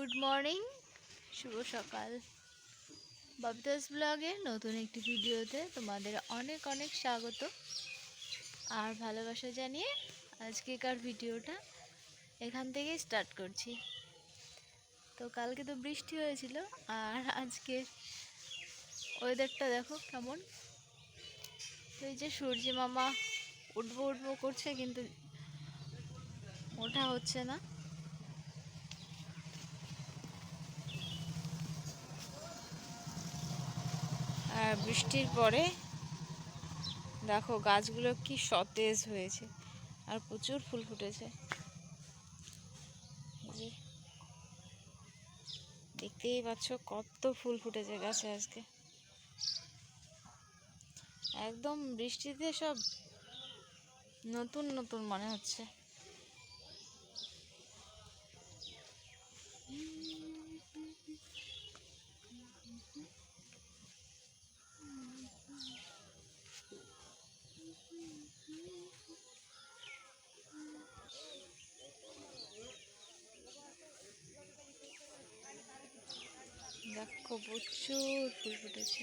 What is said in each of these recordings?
Good morning, শুভ সকাল। ববিতাস ব্লগের নতুন একটি ভিডিওতে তোমাদের অনেক অনেক স্বাগত। আর ভালোবাসা জানিয়ে আজকেকার ভিডিওটা এখান থেকেই স্টার্ট করছি। তো কালকে তো বৃষ্টি হয়েছিল, আর আজকে ওয়েদারটা দেখো কেমন। তো এই যে সূর্য মামা উঠবো উঠবো করছে, কিন্তু ওঠা হচ্ছে না। বৃষ্টির পরে দেখো গাছগুলো কি সতেজ হয়েছে আর প্রচুর ফুল ফুটেছে। দেখতেই পাচ্ছ কত ফুল ফুটেছে গাছে আজকে। একদম বৃষ্টিতে সব নতুন নতুন মনে হচ্ছে। দেখো প্রচুর ফুল ফুটেছে।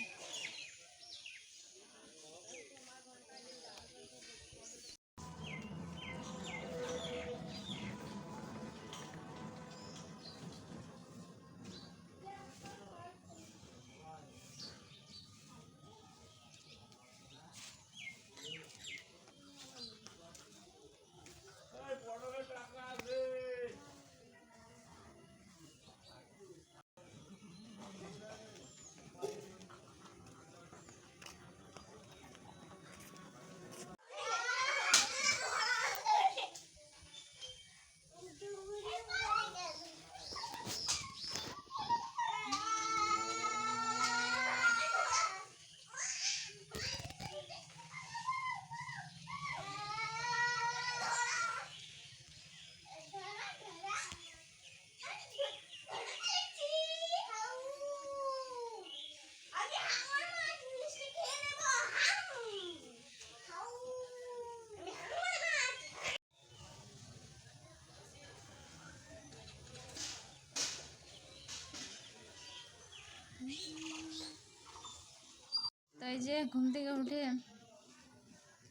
এই যে ঘুম থেকে উঠে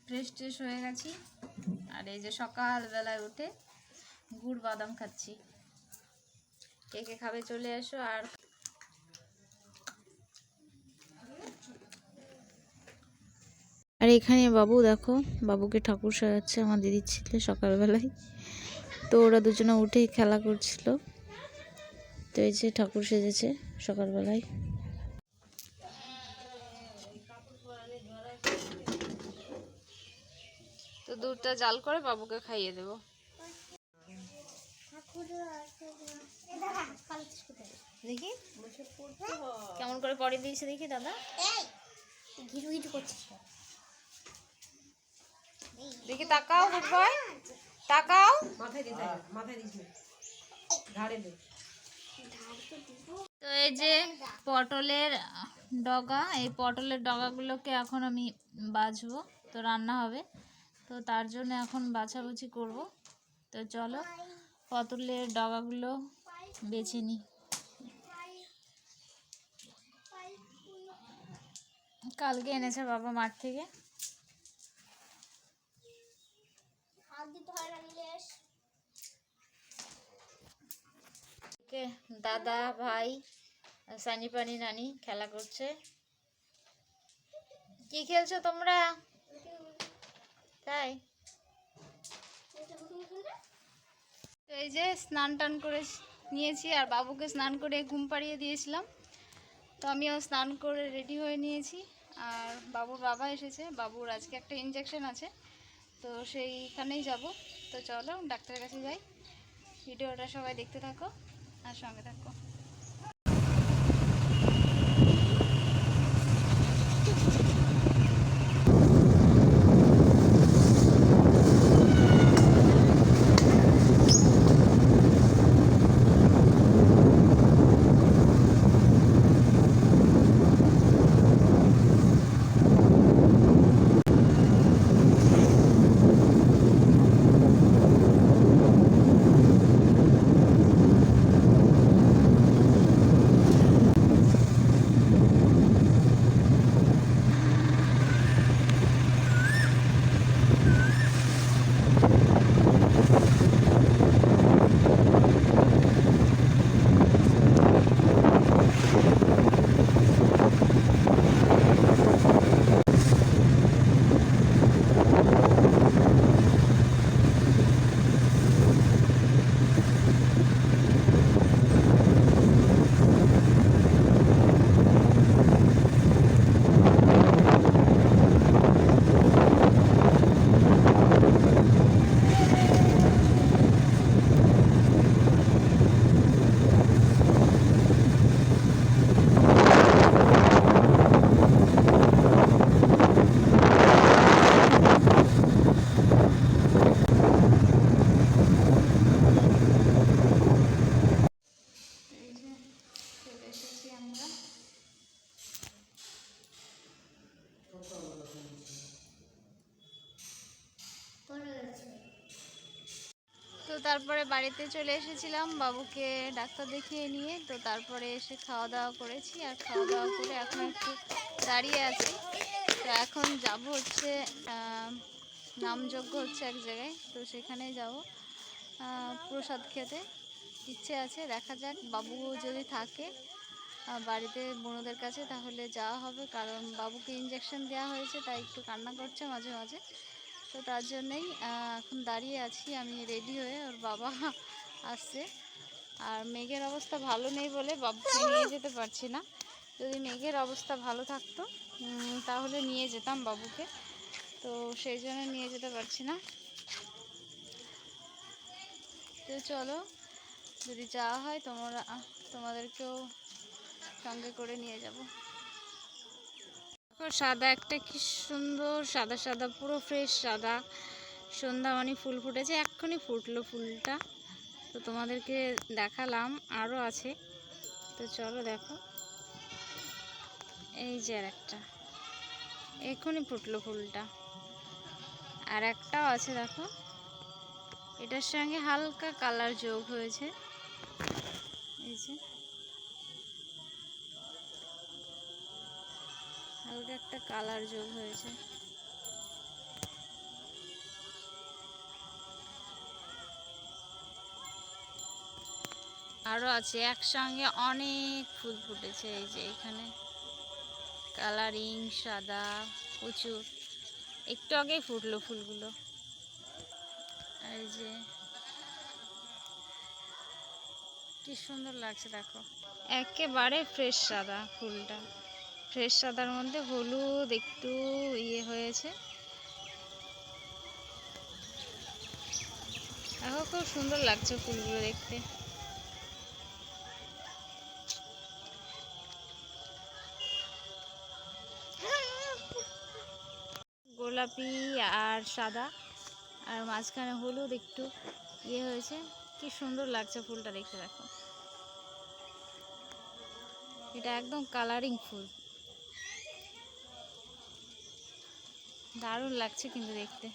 ফ্রেশ ট্রেশ হয়ে গেছি। আর এই যে সকালবেলায় উঠে গুড় বাদাম খাচ্ছি। কে কে খাবে চলে এসো আর আর এখানে বাবু দেখো, বাবুকে ঠাকুর সাজাচ্ছে আমার দিদির ছেলে সকালবেলায়। তো ওরা দুজনে উঠে খেলা করছিল। তো এই যে ঠাকুর সেজেছে সকালবেলায়। দুধটা জাল করে বাবুকে খাইয়ে দেবো। দেখি। কেমন করে পরে দিয়েছে দেখি দাদা। ঘিরু ঘিরু করছিস দেখি তাকাও গুড বয় তাকাও। মাথায় দিতে মাথায় দিস ঘাড়ে দে। তো এই যে পটলের ডগা এই পটলের ডগাগুলোকে এখন আমি বাছবো তো রান্না হবে। তো তার জন্য এখন বাছাবাছি করব। তো চলো, পটলের ডগাগুলো বেছে নিই কালকে এনেছে বাবা মাঠ থেকে। দাদা, ভাই সানি পানি নানি খেলা করছে। কি খেলছো তোমরা? তাই? তো এই যে স্নান টান করে নিয়েছি, আর বাবুকে স্নান করে ঘুম পাড়িয়ে দিয়েছিলাম। তো আমিও স্নান করে রেডি হয়ে নিয়েছি, আর বাবুর বাবা এসেছে। বাবুর আজকে একটা ইঞ্জেকশন আছে, তো সেইখানেই যাব। তো চলো, ডাক্তারের কাছে যাই। ভিডিওটা সবাই দেখতে থাকো, আর সঙ্গে থাকো। তারপরে বাড়িতে চলে এসেছিলাম, বাবুকে ডাক্তার দেখিয়ে নিয়ে, তো তারপরে এসে খাওয়া দাওয়া করেছি। আর খাওয়া দাওয়া করে এখন একটু দাঁড়িয়ে আছি। তো এখন যাব হচ্ছে নামযজ্ঞ হচ্ছে এক জায়গায়, তো সেখানেই যাব। প্রসাদ খেতে। ইচ্ছে আছে, দেখা যাক। বাবু যদি থাকে বাড়িতে বোনদের কাছে, তাহলে যাওয়া হবে। কারণ বাবুকে ইঞ্জেকশন দেওয়া হয়েছে, তাই একটু কান্না করছে মাঝে মাঝে। তো তার জন্যই এখন দাঁড়িয়ে আছি। আমি রেডি হয়ে ওর বাবা আসছে। আর মেঘের অবস্থা ভালো নেই বলে বাবুকে নিয়ে যেতে পারছি না। যদি মেঘের অবস্থা ভালো থাকতো তাহলে নিয়ে যেতাম বাবুকে। তো সেই জন্য নিয়ে যেতে পারছি না। তো চলো, যদি যাওয়া হয় তোমরা, তোমাদেরকেও সঙ্গে করে নিয়ে যাব। সাদা, একটা কি সুন্দর সাদা সাদা, পুরো ফ্রেশ সাদা। সন্ধ্যা মানে ফুল ফুটেছে, এক্ষুনি ফুটলো ফুলটা। তো তোমাদেরকে দেখালাম আরও আছে। তো চলো দেখো। এই যে আর একটা। এক্ষুনি ফুটলো ফুলটা। আর একটাও আছে, দেখো। এটার সঙ্গে হালকা কালার যোগ হয়েছে। এই যে। হালকা একটা কালার যোগ হয়েছে। আরও আছে, একসঙ্গে অনেক ফুল ফুটেছে এই যে এখানে। কালারিং, সাদা, প্রচুর। একটু আগেই ফুটলো ফুলগুলো। এই যে, কি সুন্দর লাগছে, দেখো। একেবারে ফ্রেশ সাদা ফুলটা। ফ্রেশ সাদার মধ্যে হলুদ একটু ইয়ে হয়েছে। দেখো খুব সুন্দর লাগছে ফুলগুলো দেখতে। গোলাপি আর সাদা, আর মাঝখানে হলুদ একটু ইয়ে হয়েছে। কি সুন্দর লাগছে ফুলটা দেখতে, দেখো। এটা একদম কালারিং ফুল। দারুণ লাগছে কিন্তু দেখতে।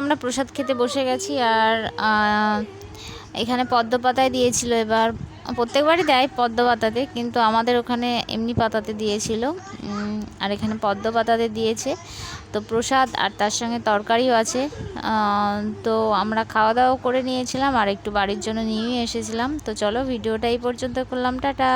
আমরা প্রসাদ খেতে বসে গেছি আর এখানে পদ্ম পাতায় দিয়েছিল এবার। প্রত্যেকবারই দেয় পদ্ম পাতাতে কিন্তু আমাদের ওখানে এমনি পাতাতে দিয়েছিল। আর এখানে পদ্ম পাতাতে দিয়েছে। তো প্রসাদ আর তার সঙ্গে তরকারিও আছে। তো আমরা খাওয়া দাওয়া করে নিয়েছিলাম আর একটু বাড়ির জন্য নিয়েই এসেছিলাম। তো চলো, ভিডিওটা এই পর্যন্ত করলাম। টাটা!